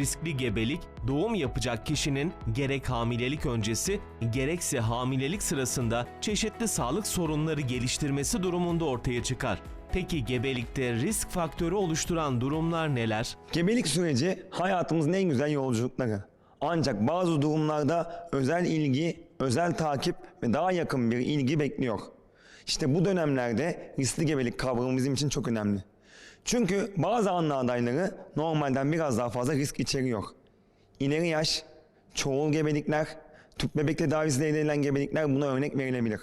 Riskli gebelik, doğum yapacak kişinin gerek hamilelik öncesi gerekse hamilelik sırasında çeşitli sağlık sorunları geliştirmesi durumunda ortaya çıkar. Peki gebelikte risk faktörü oluşturan durumlar neler? Gebelik süreci hayatımızın en güzel yolculukları. Ancak bazı durumlarda özel ilgi, özel takip ve daha yakın bir ilgi bekliyor. İşte bu dönemlerde riskli gebelik kavramı bizim için çok önemli. Çünkü bazı anne adayları normalden biraz daha fazla risk içeriyor. İleri yaş, çoğul gebelikler, tüp bebek tedavisiyle elde edilen gebelikler buna örnek verilebilir.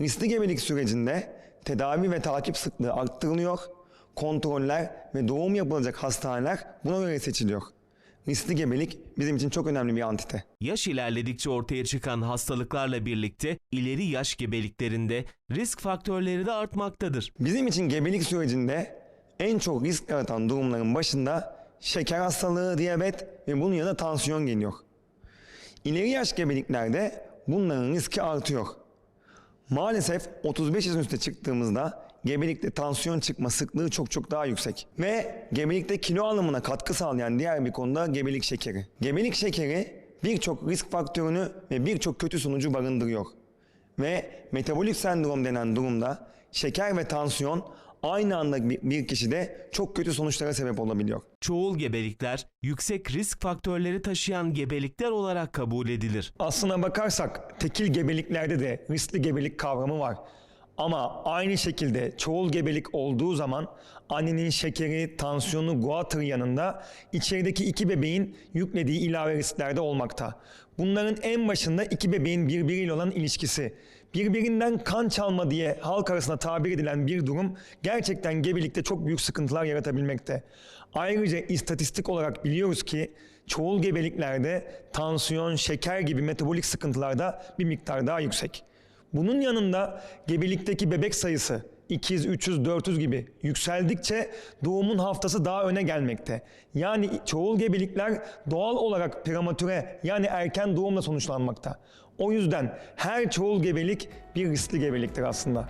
Riskli gebelik sürecinde tedavi ve takip sıklığı arttırılıyor, kontroller ve doğum yapılacak hastaneler buna göre seçiliyor. Riskli gebelik bizim için çok önemli bir antite. Yaş ilerledikçe ortaya çıkan hastalıklarla birlikte ileri yaş gebeliklerinde risk faktörleri de artmaktadır. Bizim için gebelik sürecinde en çok risk yaratan durumların başında şeker hastalığı, diyabet ve bunun yanında tansiyon geliyor. İleri yaş gebeliklerde bunların riski artıyor. Maalesef 35 yaşın üstüne çıktığımızda gebelikte tansiyon çıkma sıklığı çok çok daha yüksek. Ve gebelikte kilo alımına katkı sağlayan diğer bir konuda gebelik şekeri. Gebelik şekeri birçok risk faktörünü ve birçok kötü sonucu barındırıyor. Ve metabolik sendrom denen durumda şeker ve tansiyon aynı anda bir- kişide çok kötü sonuçlara sebep olabiliyor. Çoğul gebelikler yüksek risk faktörleri taşıyan gebelikler olarak kabul edilir. Aslına bakarsak tekil gebeliklerde de riskli gebelik kavramı var. Ama aynı şekilde çoğul gebelik olduğu zaman annenin şekeri, tansiyonu, guatr yanında içerideki iki bebeğin yüklediği ilave riskler de olmakta. Bunların en başında iki bebeğin birbiriyle olan ilişkisi. Birbirinden kan çalma diye halk arasında tabir edilen bir durum gerçekten gebelikte çok büyük sıkıntılar yaratabilmekte. Ayrıca istatistik olarak biliyoruz ki çoğul gebeliklerde tansiyon, şeker gibi metabolik sıkıntılar da bir miktar daha yüksek. Bunun yanında gebelikteki bebek sayısı 200, 300, 400 gibi yükseldikçe doğumun haftası daha öne gelmekte. Yani çoğul gebelikler doğal olarak prematüre yani erken doğumla sonuçlanmakta. O yüzden her çoğul gebelik bir riskli gebeliktir aslında.